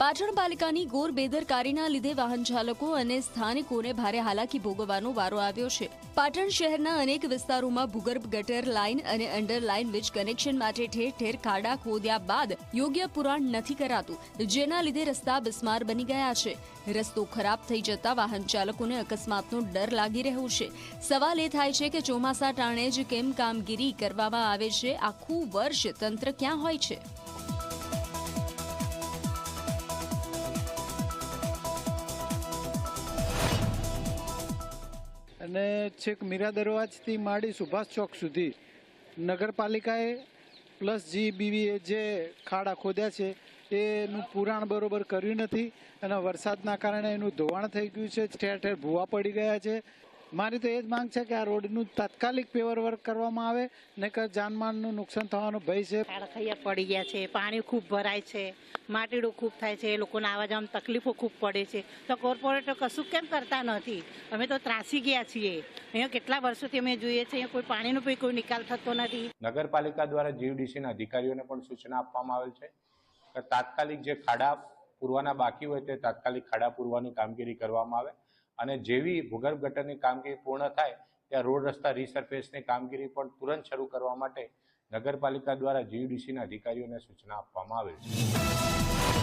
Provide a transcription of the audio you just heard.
પાટણ પાલિકાની ગોર બેદરકારીના લીધે વાહન ચાલકો અને સ્થાનિકોને ભારે હાલાકી ભોગવવાનો વારો આવ્યો છે. પાટણ શહેરના અનેક વિસ્તારોમાં ભૂગર્ભ ગટર લાઇન અને અંડર લાઇન વીજ કનેક્શન માટે ઠેર ઠેર ખાડા ખોદ્યા બાદ યોગ્ય પુરાણ નથી કરાતું, જેના લીધે રસ્તા બિસ્માર બની ગયા છે. રસ્તો ખરાબ થઈ જતા વાહન ચાલકોને અકસ્માતનો ડર લાગી રહ્યો છે. સવાલ એ થાય છે કે ચોમાસા ટાણે જ કેમ કામગીરી કરવામાં આવે છે? આખું વર્ષ તંત્ર ક્યાં હોય છે? અને છેક મીરા દરવાજથી માંડી સુભાષ ચોક સુધી નગરપાલિકાએ પ્લસ જીબીવીએ જે ખાડા ખોદ્યા છે, એનું પુરાણ બરોબર કર્યું નથી અને વરસાદના કારણે એનું ધોવાણ થઈ ગયું છે. ઠેર ઠેર ભૂવા પડી ગયા છે. મારી તો એ જ માંગ છે કે આ રોડનું તાત્કાલિક પેવર વર્ક કરવામાં આવે ને કે જાનમાલનું નુકસાન થવાનો ભય છે. ખાડખૈયા પડી ગયા છે પાણી ખૂબ ભરાય છે માટીડું ખૂબ થાય છે લોકોને આવા જવામાં તકલીફો ખૂબ પડે છે. તો કોર્પોરેટર કશું કેમ કરતા નથી? અમે તો ત્રાસી ગયા છીએ. અહીંયા કેટલા વર્ષોથી અમે જોઈએ છીએ અહીંયા કોઈ પાણીનો પણ કોઈ નિકાલ થતો નથી. નગરપાલિકા દ્વારા જીવડીસીના અધિકારીઓને પણ સૂચના આપવામાં આવેલ છે કે તાત્કાલિક જે ખાડા પૂરવાના બાકી હોય તે તાત્કાલિક ખાડા પૂરવાની કામગીરી કરવામાં આવે. અને જેવી ભૂગર્ભ ગટરની કામગીરી પૂર્ણ થાય, ત્યાં રોડ રસ્તા રીસરફેસની કામગીરી પણ તુરંત શરૂ કરવા માટે નગરપાલિકા દ્વારા જીયુડીસીના અધિકારીઓને સૂચના આપવામાં આવેલ છે.